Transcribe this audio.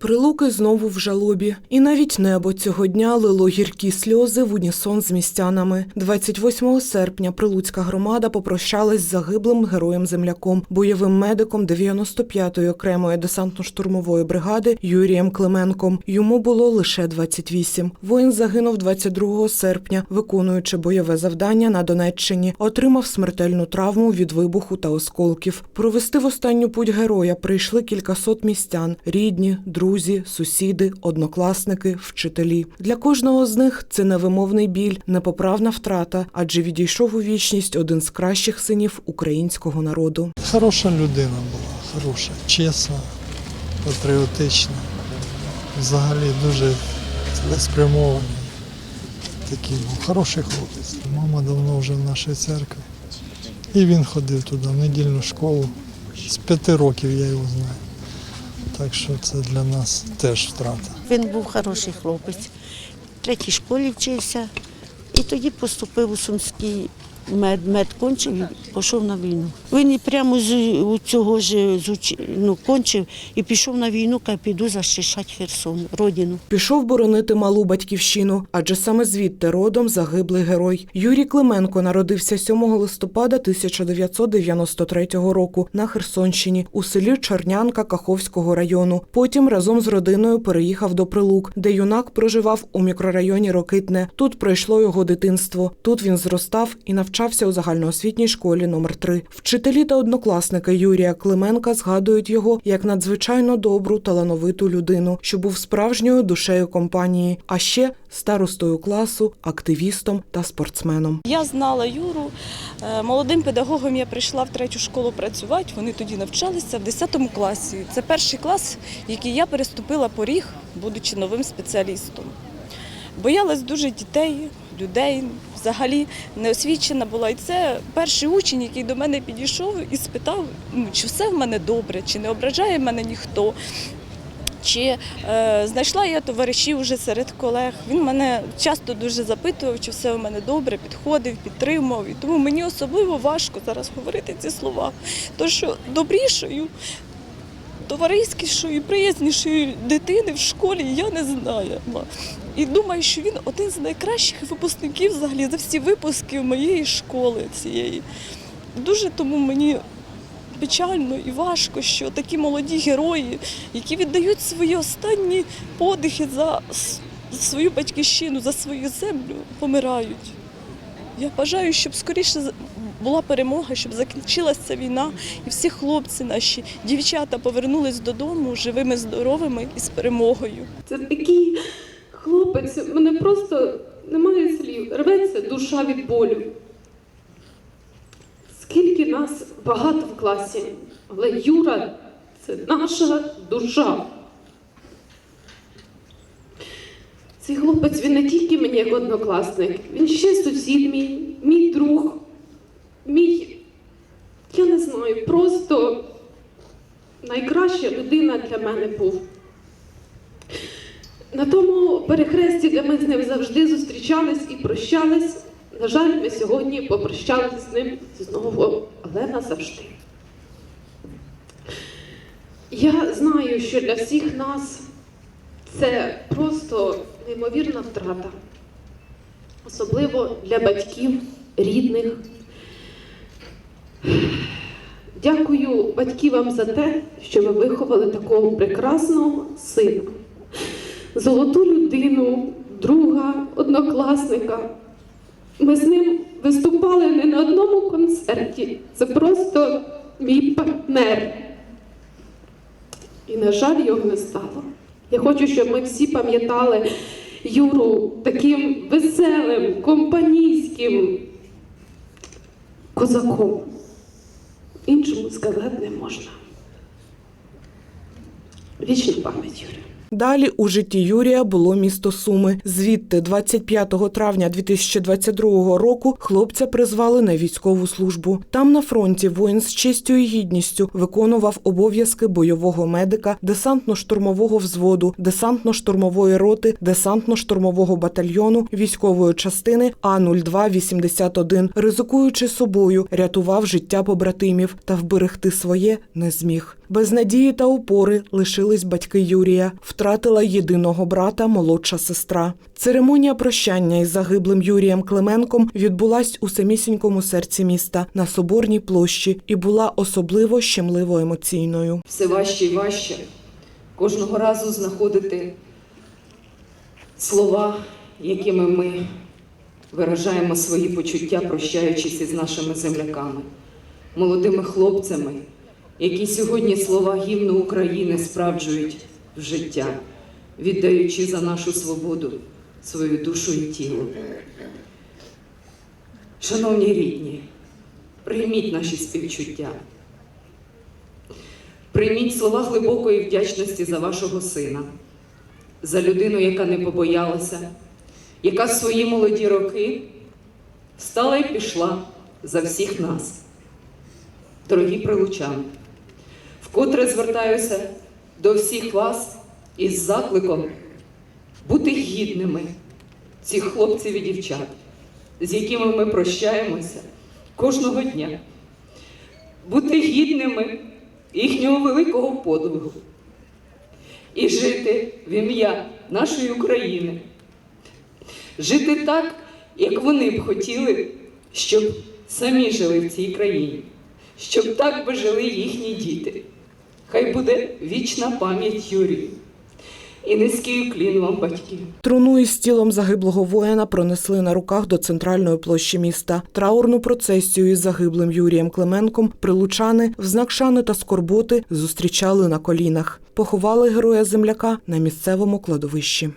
Прилуки знову в жалобі, і навіть небо цього дня лило гіркі сльози в унісон з містянами. 28 серпня прилуцька громада попрощалась з загиблим героєм-земляком, бойовим медиком 95-ї окремої десантно-штурмової бригади Юрієм Клименком. Йому було лише 28. Воїн загинув 22 серпня, виконуючи бойове завдання на Донеччині. Отримав смертельну травму від вибуху та осколків. Провести в останню путь героя прийшли кількасот містян, рідні, друзі, сусіди, однокласники, вчителі. Для кожного з них це невимовний біль, непоправна втрата, адже відійшов у вічність один з кращих синів українського народу. Хороша людина була, хороша, чесна, патріотична. Взагалі дуже цілеспрямований. Такий був хороший хлопець. Мама давно вже в нашій церкві. І він ходив туди, в недільну школу. З п'яти років я його знаю. Так що це для нас теж втрата. Він був хороший хлопець. В третій школі вчився. І тоді поступив у Сумський мед, мед кончив і пішов на війну. Він і прямо з цього ж ну, кончив і пішов на війну, каже, піду захищати Херсон, родину. Пішов боронити малу батьківщину, адже саме звідти родом загиблий герой. Юрій Клименко народився 7 листопада 1993 року на Херсонщині у селі Чернянка Каховського району. Потім разом з родиною переїхав до Прилук, де юнак проживав у мікрорайоні Рокитне. Тут пройшло його дитинство. Тут він зростав і навчався у загальноосвітній школі номер 3 Вчителі та однокласники Юрія Клименка згадують його як надзвичайно добру, талановиту людину, що був справжньою душею компанії, а ще старостою класу, активістом та спортсменом. Я знала Юру. Е, Молодим педагогом я прийшла в третю школу працювати. Вони тоді навчалися в 10 класі. Це перший клас, який я переступила поріг, будучи новим спеціалістом. Боялась дуже дітей, людей, взагалі неосвічена була. І це перший учень, який до мене підійшов і спитав, ну, чи все в мене добре, чи не ображає мене ніхто. Чи е, знайшла я товаришів вже серед колег. Він мене часто дуже запитував, чи все у мене добре, підходив, підтримував. І тому мені особливо важко зараз говорити ці слова. Що добрішою, товариськішою, приязнішою дитини в школі я не знаю. І думаю, що він один з найкращих випускників взагалі за всі випуски моєї школи цієї. Дуже тому мені печально і важко, що такі молоді герої, які віддають свої останні подихи за свою батьківщину, за свою землю, помирають. Я бажаю, щоб скоріше була перемога, щоб закінчилася ця війна, і всі хлопці наші, дівчата повернулись додому живими, здоровими і з перемогою. Це такий хлопець, мене просто немає слів. Рветься душа від болю. Скільки нас багато в класі, але Юра це наша душа. Цей хлопець він не тільки мені як однокласник, він ще сусід мій, мій друг, мій, я не знаю, просто найкраща людина для мене був. На тому перехресті, де ми з ним завжди зустрічались і прощались, на жаль, ми сьогодні попрощалися з ним знову, але назавжди. Я знаю, що для всіх нас це просто неймовірна втрата, особливо для батьків, рідних. Дякую батьки вам за те, що ви виховали такого прекрасного сина золоту людину, друга, однокласника. Ми з ним виступали не на одному концерті. Це просто мій партнер. І, на жаль, його не стало. Я хочу, щоб ми всі пам'ятали Юру таким веселим, компанійським козаком. Іншому сказати не можна. Вічна пам'ять Юрі. Далі у житті Юрія було місто Суми. Звідти, 25 травня 2022 року, хлопця призвали на військову службу. Там на фронті воїн з честю і гідністю виконував обов'язки бойового медика, десантно-штурмового взводу, десантно-штурмової роти, десантно-штурмового батальйону, військової частини А 0281 Ризикуючи собою, рятував життя побратимів та вберегти своє не зміг. Без надії та опори лишились батьки Юрія. Втратила єдиного брата, молодша сестра. Церемонія прощання із загиблим Юрієм Клименком відбулась у самісінькому серці міста на Соборній площі і була особливо щемливо емоційною. все важче і важче кожного разу знаходити слова, якими ми виражаємо свої почуття, прощаючись із нашими земляками, молодими хлопцями, які сьогодні слова гімну України справджують в життя, віддаючи за нашу свободу свою душу і тіло. Шановні рідні, прийміть наші співчуття. Прийміть слова глибокої вдячності за вашого сина, за людину, яка не побоялася, яка в свої молоді роки встала і пішла за всіх нас. Дорогі прилучани, вкотре звертаюся до всіх вас із закликом бути гідними цих хлопців і дівчат, з якими ми прощаємося кожного дня бути гідними їхнього великого подвигу і жити в ім'я нашої України, жити так, як вони б хотіли, щоб самі жили в цій країні, щоб так би жили їхні діти. Хай буде вічна пам'ять Юрію і низький клін вам батьків. Труну із тілом загиблого воїна пронесли на руках до центральної площі міста. Траурну процесію із загиблим Юрієм Клименком прилучани в знак шани та скорботи зустрічали на колінах. Поховали героя земляка на місцевому кладовищі.